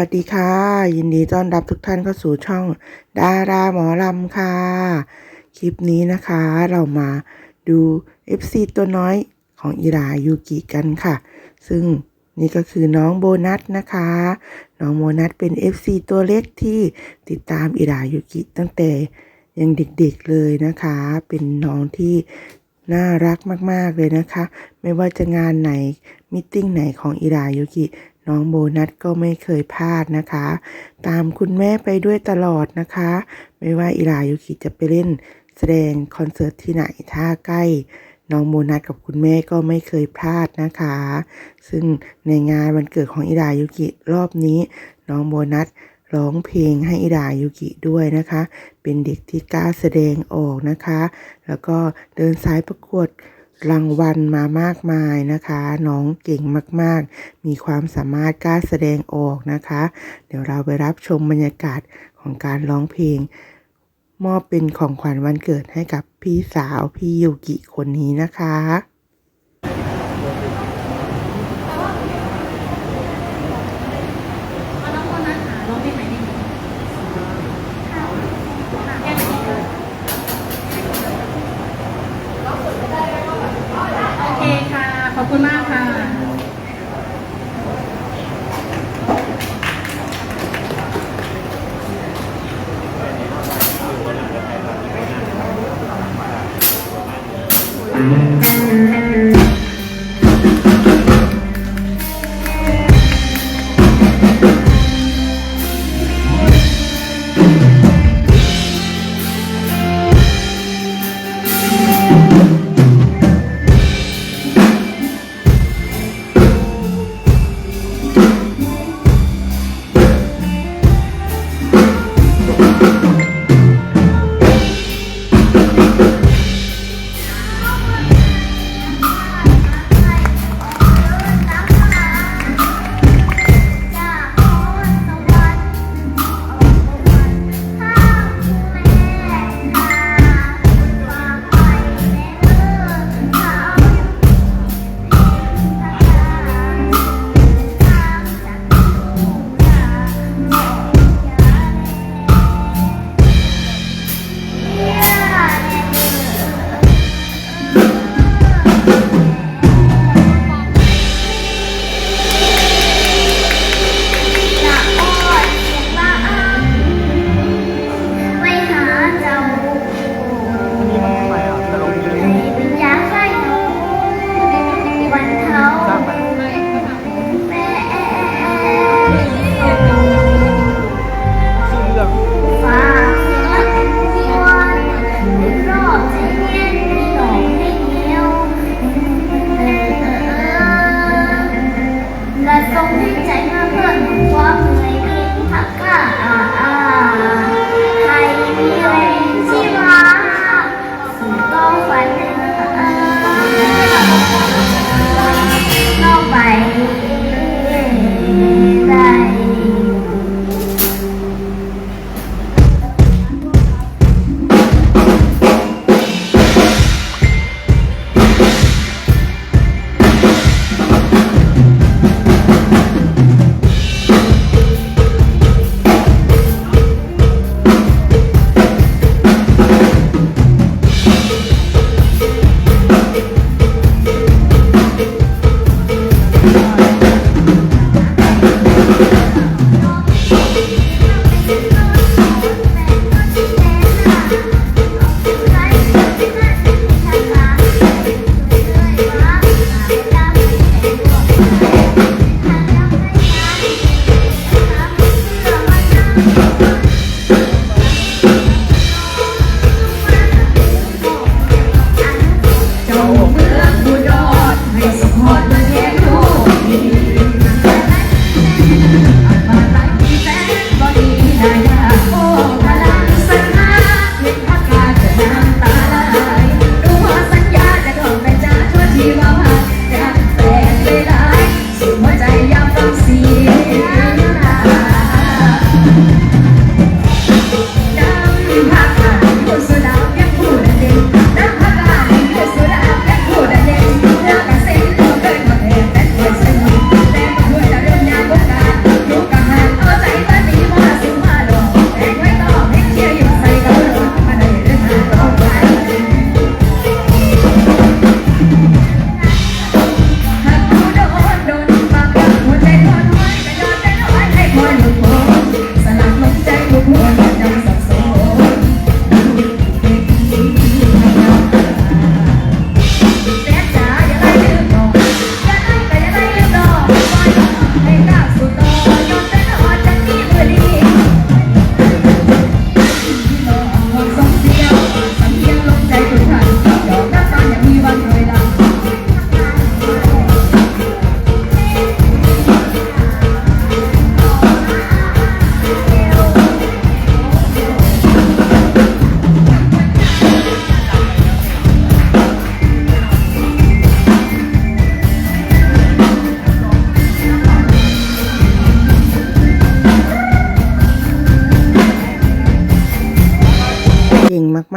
วัสดีค่ะ ยินดีต้อนรับทุกท่านเข้าสู่ช่อง ดาราหมอลำค่ะ คลิปนี้นะคะเรามาดู FC ตัวน้อยของอิรายูกิกันค่ะ ซึ่งนี่ก็คือน้องโบนัสนะคะ น้องโบนัสเป็น FC ตัวเล็กที่ติดตามอิรายูกิตั้งแต่ยังเด็กๆเลยนะคะ เป็นน้องที่น่ารักมากๆเลยนะคะ ไม่ว่าจะงานไหนมิทติ้งไหนของอิรายุกิน้องโบนัสก็ไม่เคยพลาดนะคะ ตามคุณแม่ไปด้วยตลอดนะคะ ไม่ว่าอิรายุกิจะไปเล่นแสดงคอนเสิร์ตที่ไหนถ้าใกล้ น้องโบนัสกับคุณแม่ก็ไม่เคยพลาดนะคะ ซึ่งในงานวันเกิดของอิรายุกิรอบนี้ น้องโบนัสร้องเพลงให้อิรายุกิด้วยนะคะ เป็นเด็กที่กล้าแสดงออกนะคะ แล้วก็เดินสายประกวด รางวัลมามากมายนะคะ น้องเก่งมากๆ มีความสามารถกล้าแสดงออกนะคะ เดี๋ยวเราไปรับชมบรรยากาศของการร้องเพลง มอบเป็นของขวัญวันเกิดให้กับพี่สาวพี่ยูกิคนนี้นะคะ เอาน้องคนนั้นหาร้องเพลงไหนดีโอเคค่ะ ขอบ ค่ะอืม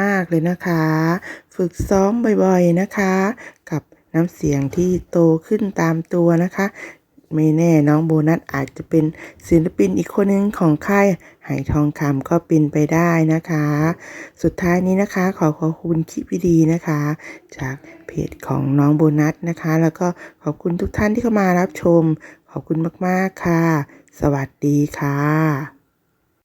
มาก ๆ เลยนะคะ ฝึกซ้อมบ่อย ๆ นะคะ กับน้ำเสียงที่โตขึ้นตามตัวนะคะ ไม่แน่น้องโบนัสอาจจะเป็นศิลปินอีกคนหนึ่งของค่ายไหทองคำก็เป็นไปได้นะคะ สุดท้ายนี้นะคะ ขอขอบคุณคลิปดีๆนะคะ จากเพจของน้องโบนัสนะคะ แล้วก็ขอบคุณทุกท่านที่เข้ามารับชม ขอบคุณมากๆค่ะ สวัสดีค่ะ